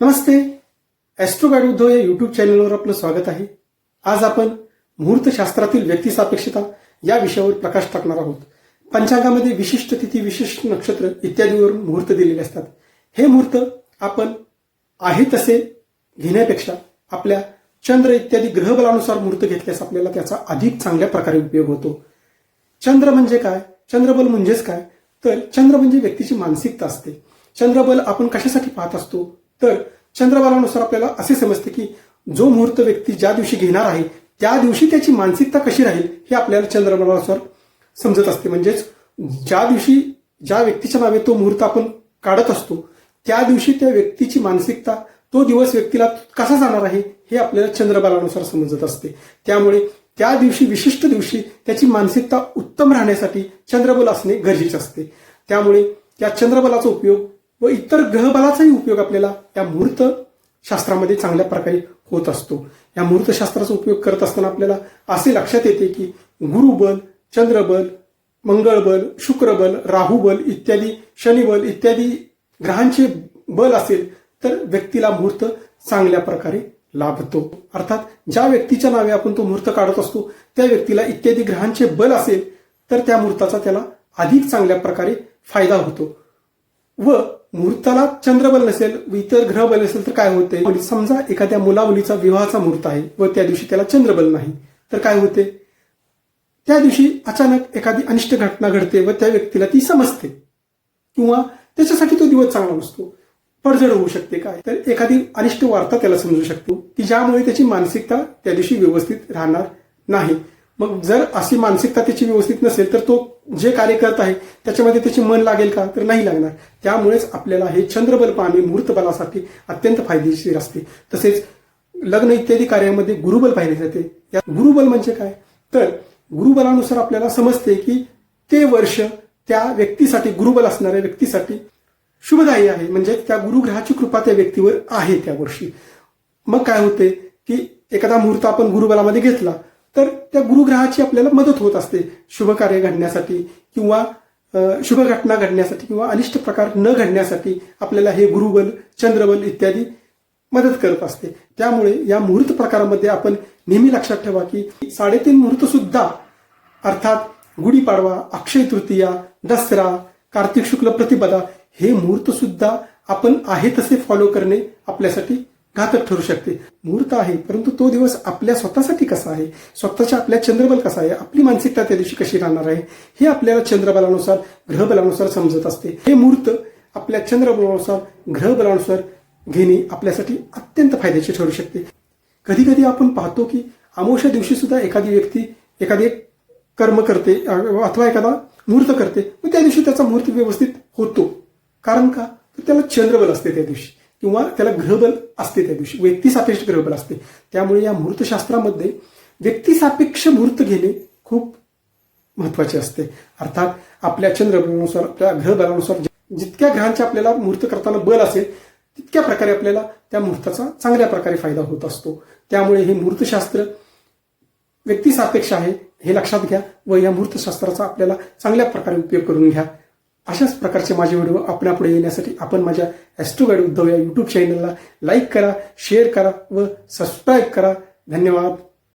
नमस्ते. Austro guide Uddhav या YouTube चॅनलवर आपलं स्वागत आहे. आज आपण मुहूर्तशास्त्रातील व्यक्तिसापेक्षता या विषयावर प्रकाश टाकणार आहोत. पंचांगामध्ये विशिष्ट तिथी विशिष्ट नक्षत्र इत्यादीवरून मुहूर्त दिलेले असतात. हे मुहूर्त आपण आहे तसे घेण्यापेक्षा आपल्या चंद्र इत्यादी ग्रहबलानुसार मुहूर्त घेतल्यास आपल्याला त्याचा अधिक चांगल्या प्रकारे उपयोग होतो. चंद्र म्हणजे काय? चंद्रबल म्हणजेच काय? तर चंद्र म्हणजे व्यक्तीची मानसिकता असते. चंद्रबल आपण कशासाठी पाहत असतो? तर चंद्रबालानुसार आपल्याला असे समजते की जो मुहूर्त व्यक्ती ज्या दिवशी घेणार आहे त्या दिवशी त्याची मानसिकता कशी राहील हे आपल्याला चंद्रबलानुसार समजत असते. म्हणजेच ज्या दिवशी ज्या व्यक्तीच्या नावे तो मुहूर्त आपण काढत असतो त्या दिवशी त्या व्यक्तीची मानसिकता तो दिवस व्यक्तीला कसा जाणार आहे हे आपल्याला चंद्रबालानुसार समजत असते. त्यामुळे त्या दिवशी विशिष्ट दिवशी त्याची मानसिकता उत्तम राहण्यासाठी चंद्रबल असणे गरजेचे असते. त्यामुळे त्या चंद्रबलाचा उपयोग व इतर ग्रहबलाचाही उपयोग आपल्याला या मुहूर्त शास्त्रामध्ये चांगल्या प्रकारे होत असतो. या मुहूर्तशास्त्राचा उपयोग करत असताना आपल्याला असे लक्षात येते की गुरुबल चंद्रबल मंगळबल शुक्रबल राहुबल इत्यादी शनिबल इत्यादी ग्रहांचे बल असेल तर व्यक्तीला मुहूर्त चांगल्या प्रकारे लाभतो. अर्थात ज्या व्यक्तीच्या नावे आपण तो मुहूर्त काढत असतो त्या व्यक्तीला इत्यादी ग्रहांचे बल असेल तर त्या मुहूर्ताचा त्याला अधिक चांगल्या प्रकारे फायदा होतो. व मुहूर्ताला चंद्रबल नसेल व इतर ग्रहबल नसेल तर काय होते? म्हणजे समजा एखाद्या मुलामुलीचा विवाहाचा मुहूर्त आहे व त्या दिवशी त्याला चंद्रबल नाही तर काय होते? त्या दिवशी अचानक एखादी अनिष्ट घटना घडते व त्या व्यक्तीला ती समजते. किंवा त्याच्यासाठी तो दिवस चांगला नसतो. पडझड होऊ शकते काय? तर एखादी अनिष्ट वार्ता त्याला समजू शकतो की ज्यामुळे त्याची मानसिकता त्या दिवशी व्यवस्थित राहणार नाही. मग जर अशी मानसिकता त्याची व्यवस्थित नसेल तर तो जे कार्य करत आहे त्याच्यामध्ये त्याचे मन लागेल का? तर नाही लागणार. त्यामुळेच आपल्याला हे चंद्रबल पाहणे मुहूर्त बलासाठी अत्यंत फायदेशीर असते. तसेच लग्न इत्यादी कार्यामध्ये गुरुबल पाहिले जाते. या गुरुबल म्हणजे काय? तर गुरुबलानुसार आपल्याला समजते की ते वर्ष त्या व्यक्तीसाठी गुरुबल असणाऱ्या व्यक्तीसाठी शुभदायी आहे. म्हणजे त्या गुरुग्रहाची कृपा त्या व्यक्तीवर आहे त्या वर्षी. मग काय होते की एखादा मुहूर्त आपण गुरुबलामध्ये घेतला तर त्या गुरुग्रहाची आपल्याला मदत होत असते शुभ कार्य घडण्यासाठी किंवा शुभ घटना घडण्यासाठी किंवा अनिष्ट प्रकार न घडण्यासाठी आपल्याला हे गुरुबल चंद्रबल इत्यादी मदत करत असते. त्यामुळे या मुहूर्त प्रकारामध्ये आपण नेहमी लक्षात ठेवा की साडेतीन मुहूर्त सुद्धा अर्थात गुढीपाडवा अक्षय तृतीया दसरा कार्तिक शुक्ल प्रतिपदा हे मुहूर्त सुद्धा आपण आहे तसे फॉलो करणे आपल्यासाठी घातक ठरू शकते? मुहूर्त आहे परंतु तो दिवस आपल्या स्वतःसाठी कसा आहे? स्वतःच्या आपल्या चंद्रबल कसा आहे? आपली मानसिकता त्या दिवशी कशी राहणार आहे? हे आपल्याला चंद्रबलानुसार ग्रहबलानुसार समजत असते. हे मुहूर्त आपल्या चंद्रबलानुसार ग्रहबलानुसार घेणे आपल्यासाठी अत्यंत फायद्याचे ठरू शकते. कधी कधी आपण पाहतो की अमावस्या दिवशी सुद्धा एखादी व्यक्ती एखादी कर्म करते अथवा एखादा मुहूर्त करते मग त्या दिवशी त्याचा मुहूर्त व्यवस्थित होतो. कारण का? तर त्याला चंद्रबल असते त्या दिवशी. किंवा त्याला ग्रहबल असते त्या दिवशी. व्यक्तिसापेक्ष ग्रहबल असते. त्यामुळे या मुहूर्तशास्त्रामध्ये व्यक्तिसापेक्ष मुहूर्त घेणे खूप महत्त्वाचे असते. अर्थात आपल्या चंद्रबलानुसार आपल्या ग्रहबलानुसार जितक्या ग्रहांचे आपल्याला मुहूर्त करताना बल असेल तितक्या प्रकारे आपल्याला त्या मुहूर्ताचा चांगल्या प्रकारे फायदा होत असतो. त्यामुळे हे मुहूर्तशास्त्र व्यक्तिसापेक्ष आहे हे लक्षात घ्या व या मुहूर्तशास्त्राचा आपल्याला चांगल्या प्रकारे उपयोग करून घ्या. अशाच प्रकारचे माझे व्हिडिओ आपणापुढे येण्यासाठी आपण माझ्या ॲस्ट्रो गाईड उद्धव या यूट्यूब चॅनलला लाईक करा शेअर करा व सबस्क्राईब करा. धन्यवाद.